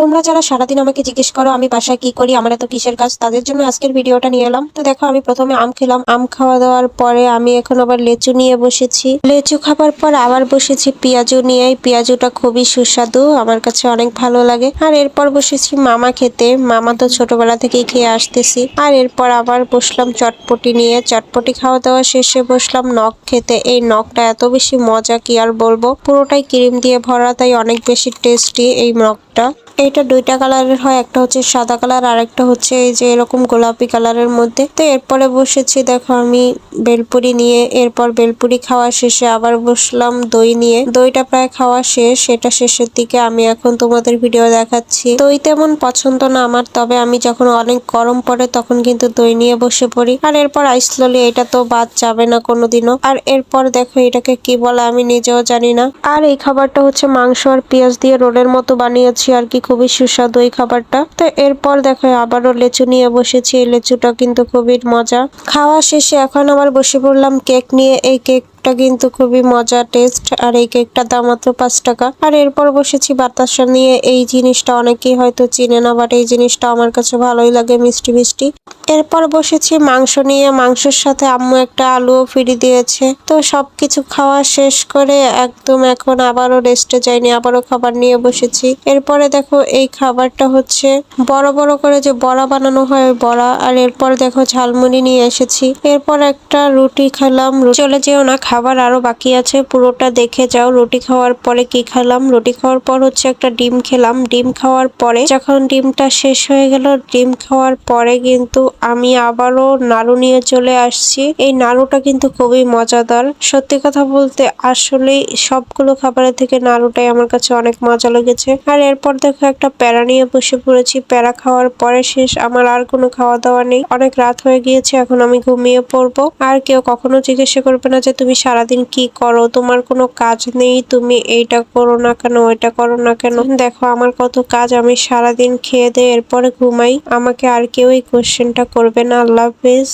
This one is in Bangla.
তোমরা যারা সারাদিন আমাকে জিজ্ঞেস করো, আমি বাসায় কি করি, আমার এত কিসের কাজ, তাদের জন্য আজকের ভিডিওটা নিয়ে এলাম। তো দেখো, আমি প্রথমে আম খেলাম। আম খাওয়া দাওয়ার পরে আমি এখন আবার লেচু নিয়ে বসেছি। লেচু খাবার পর আবার বসেছি পেঁয়াজু নিয়ে। পেঁয়াজুটা খুবই সুস্বাদু, আমার কাছে অনেক ভালো লাগে। আর এরপর বসেছি মামা খেতে। মামা তো ছোটবেলা থেকেই খেয়ে আসতেছি। আর এরপর আবার বসলাম চটপটি নিয়ে। চটপটি খাওয়া দাওয়া শেষে বসলাম নখ খেতে। এই নখটা এত বেশি মজা, কি আর বলব? পুরোটাই ক্রিম দিয়ে ভরা, তাই অনেক বেশি টেস্টি এই নখটা। এটা দুইটা কালারের হয়, একটা হচ্ছে সাদা কালার আর একটা হচ্ছে এই যে এরকম গোলাপি কালারের মধ্যে। তো এরপরে বসেছি, দেখো আমি বেলপুরি নিয়ে, এরপর বেলপুরি খাওয়া শেষে আবার বসলাম দই নিয়ে। দইটা প্রায় খাওয়া শেষ, এটা শেষের দিকে আমি এখন তোমাদের ভিডিও দেখাচ্ছি। দই তেমন পছন্দ না আমার, তবে আমি যখন অনেক গরম পড়ে তখন কিন্তু দই নিয়ে বসে পড়ি। আর এরপর আইসললি এটা তো বাদ যাবে না কোনোদিনও। আর এরপর দেখো এটাকে কি বলে আমি নিজেও জানি না। আর এই খাবারটা হচ্ছে মাংস আর পেঁয়াজ দিয়ে রোলের মতো বানিয়েছি, আর কি খুবই সুস্বাদু এই খাবারটা। তো এরপর দেখো, আবারও লেচু নিয়ে বসেছি। এই লেচুটা কিন্তু খুবই মজা। খাওয়া শেষে এখন আবার বসে পড়লাম কেক নিয়ে। এই কেক কেকটা কিন্তু খুবই মজা, টেস্ট। আর এই কেকটার দাম মাত্র পাঁচ টাকা। আর এরপর বসেছি বাতাসা নিয়ে। এই জিনিসটা অনেকেই হয়তো চিনে না, বাট এই জিনিসটা আমার কাছে ভালোই লাগে মিষ্টি মিষ্টি। এরপর বসেছি, মাংস নিয়ে। মাংসের সাথে আম্মু একটা আলুও ফিরি দিয়েছে। তো সবকিছু খাওয়া শেষ করে একদম এখন আবারও রেস্টে যাইনি, আবারও খাবার নিয়ে বসেছি। এরপরে দেখো এই খাবারটা হচ্ছে বড় বড় করে যে বড়া বানানো হয় বড়া, আর এরপর দেখো ঝালমুড়ি নিয়ে এসেছি। এরপর একটা রুটি খেলাম। চলে যেও না, খাবার আরও বাকি আছে, পুরোটা দেখে যাও রুটি খাওয়ার পরে কি খেলাম। রুটি খাওয়ার পর হচ্ছে একটা ডিম খেলাম। ডিম খাওয়ার পরে যখন ডিমটা শেষ হয়ে গেল, ডিম খাওয়ার পরে কিন্তু আমি আবারও নাড়ু নিয়ে চলে আসছি। এই নাড়ুটা কিন্তু খুবই মজাদার। সত্যি কথা বলতে আসলেই সবগুলো খাবারের থেকে নাড়ুটাই আমার কাছে অনেক মজা লেগেছে। আর এরপর দেখো একটা প্যারা নিয়ে বসে পড়েছি। প্যারা খাওয়ার পরে শেষ। আমার আর কোনো খাওয়া দাওয়া নেই। অনেক রাত হয়ে গিয়েছে, এখন আমি ঘুমিয়ে পড়ব। আর কেউ কখনো জিজ্ঞাসা করবে না যে তুমি সারাদিন কি করো? তোমার কোনো কাজ নেই। তুমি এইটা করো না কেন? ওইটা করো না কেন? দেখো আমার কত কাজ। আমি সারাদিন খেয়ে দিয়ে এরপরে ঘুমাই। আমাকে আর কেউ এই কোশ্চেনটা করবে না আল্লাহ হাফিজ।